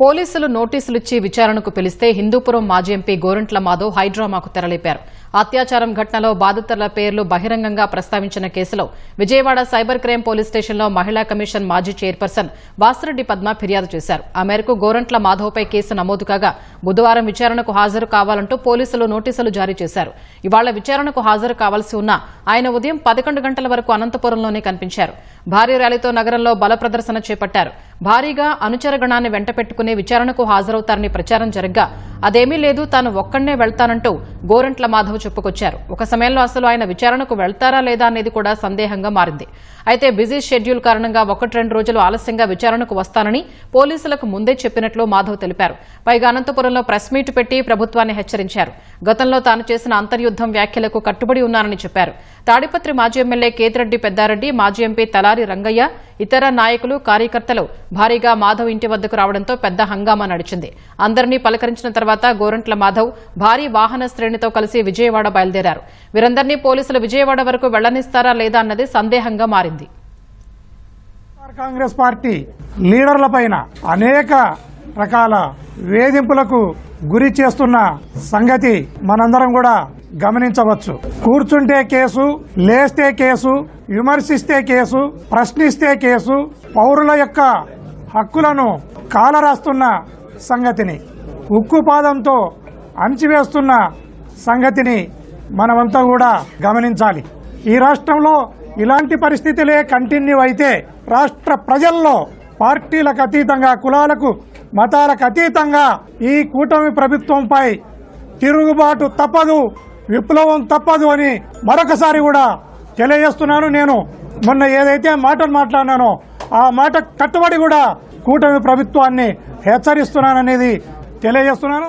పోలీసులు నోటీసులిచ్చి విచారణకు పిలిస్తే హిందూపురం మాజీ ఎంపీ గోరంట్ల మాధవ్ హైడ్రామాకు తెరలేపారు. అత్యాచారం ఘటనలో బాధితుల పేర్లు బహిరంగంగా ప్రస్తావించిన కేసులో విజయవాడ సైబర్ క్రైమ్ పోలీస్ స్టేషన్లో మహిళా కమిషన్ మాజీ చైర్పర్సన్ వాసిరెడ్డి పద్మ ఫిర్యాదు చేశారు. ఆ మేరకు గోరంట్ల మాధవ్పై కేసు నమోదు కాగా బుధవారం విచారణకు హాజరు కావాలంటూ పోలీసులు నోటీసులు జారీ చేశారు. ఇవాళ విచారణకు హాజరు కావాల్సి ఉన్న ఆయన ఉదయం పదకొండు గంటల వరకు అనంతపురంలోనే కనిపించారు. భారీ ర్యాలీతో నగరంలో బల ప్రదర్శన చేపట్టారు. భారీగా అనుచర గణాన్ని విచారణకు హాజరవుతారని ప్రచారం జరగ్గా అదేమీ లేదు తాను ఒక్కడే వెళ్తానంటూ గోరంట్ల మాధవ్ చెప్పుకొచ్చారు. ఒక సమయంలో అసలు ఆయన విచారణకు వెళ్తారా లేదా అనేది కూడా సందేహంగా మారింది. అయితే బిజీ షెడ్యూల్ కారణంగా ఒకటి రెండు రోజులు ఆలస్యంగా విచారణకు వస్తానని పోలీసులకు ముందే చెప్పినట్లు మాధవ్ తెలిపారు. పైగా అనంతపురంలో ప్రెస్ మీట్ పెట్టి ప్రభుత్వాన్ని హెచ్చరించారు. గతంలో తాను చేసిన అంతర్యుద్దం వ్యాఖ్యలకు కట్టుబడి ఉన్నానని చెప్పారు. తాడిపత్రి మాజీ ఎమ్మెల్యే కేతిరెడ్డి పెద్దారెడ్డి మాజీ ఎంపీ తలారి రంగయ్య ఇతర నాయకులు కార్యకర్తలు భారీగా మాధవ్ ఇంటి వద్దకు రావడంతో పెద్ద హంగామా నడిచింది. అందరినీ పలకరించిన తర్వాత గోరంట్ల మాధవ్ భారీ వాహన శ్రేణితో కలిసి విజయవాడ బయలుదేరారు. వీరందరినీ పోలీసులు విజయవాడ వరకు వెళ్ళనిస్తారా లేదా అన్నది సందేహంగా మారింది. కాంగ్రెస్ పార్టీ లీడర్లపైన అనేక రకాల వేధింపులకు గురి చేస్తున్న సంగతి మనందరం కూడా గమనించవచ్చు. కూర్చుంటే కేసు లేస్తే కేసు విమర్శిస్తే కేసు ప్రశ్నిస్తే కేసు పౌరుల యొక్క హక్కులను కాలరాస్తున్న సంగతిని. ఉక్కు పాదంతో అణిచివేస్తున్న సంగతిని మనమంతా కూడా గమనించాలి. ఈ రాష్ట్రంలో ఇలాంటి పరిస్థితులే కంటిన్యూ అయితే రాష్ట్ర ప్రజల్లో పార్టీలకు అతీతంగా కులాలకు మతాలకు అతీతంగా ఈ కూటమి ప్రభుత్వంపై తిరుగుబాటు తప్పదు విప్లవం తప్పదు అని మరొకసారి కూడా తెలియజేస్తున్నాను నేను. మొన్న ఏదైతే మాటలు మాట్లాడినానో ఆ మాట కట్టుబడి కూడా కూటమి ప్రభుత్వాన్ని హెచ్చరిస్తున్నాననేది తెలియజేస్తున్నాను.